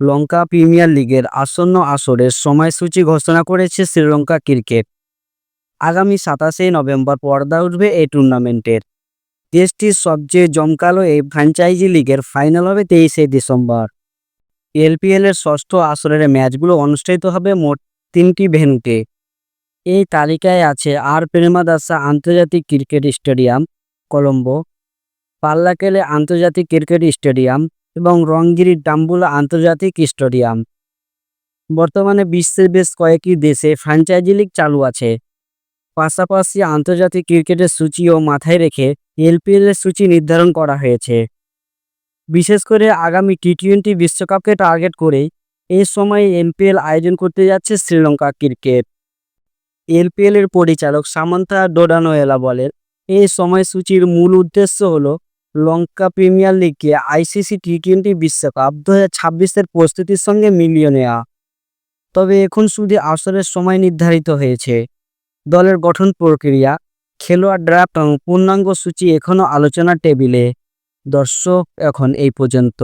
লঙ্কা premier লিগের আসন্ন আসরের সময়সূচি ঘোষণা করেছে শ্রীলঙ্কা ক্রিকেট। আগামী সাতাশে নভেম্বর পর্দা উঠবে এই টুর্নামেন্টের। দেশটির সবচেয়ে জমকালো এই ফ্র্যাঞ্চাইজি লিগের ফাইনাল হবে তেইশে ডিসেম্বর। এলপিএল এর ষষ্ঠ আসরের ম্যাচগুলো অনুষ্ঠিত হবে মোট তিনটি ভেন্যুতে। এই তালিকায় আছে আর প্রেমাদাসা আন্তর্জাতিক ক্রিকেট স্টেডিয়াম, কলম্বো। পাল্লাকেলে আন্তর্জাতিক ক্রিকেট স্টেডিয়াম এবং রংগিরি ডাম্বুলা আন্তর্জাতিক স্টেডিয়াম। বর্তমানে বিশ্বের বেশ কয়েকটি দেশে ফ্র্যাঞ্চাইজি লিগ চালু আছে। পাশাপাশি আন্তর্জাতিক ক্রিকেটের সূচিও মাথায় রেখে এলপিএল এর সূচি নির্ধারণ করা হয়েছে। বিশেষ করে আগামী টি টোয়েন্টি বিশ্বকাপকে টার্গেট করেই এ সময় এমপিএল আয়োজন করতে যাচ্ছে শ্রীলঙ্কা ক্রিকেট। এলপিএল এর পরিচালক সামান্তা ডোডানোয়েলা বলেন এই সময়সূচির মূল উদ্দেশ্য হলো লঙ্কা প্রিমিয়ার লিগে আইসিসি টি টোয়েন্টি বিশ্বকাপ দু হাজার ছাব্বিশের প্রস্তুতির সঙ্গে মিলিয়ে নেওয়া তবে এখন শুধু আসরের সময় নির্ধারিত হয়েছে। দলের গঠন প্রক্রিয়া, খেলোয়াড় ড্রাফট এবং পূর্ণাঙ্গ সূচি এখনও আলোচনা টেবিলে। দর্শক, এখন এই পর্যন্ত।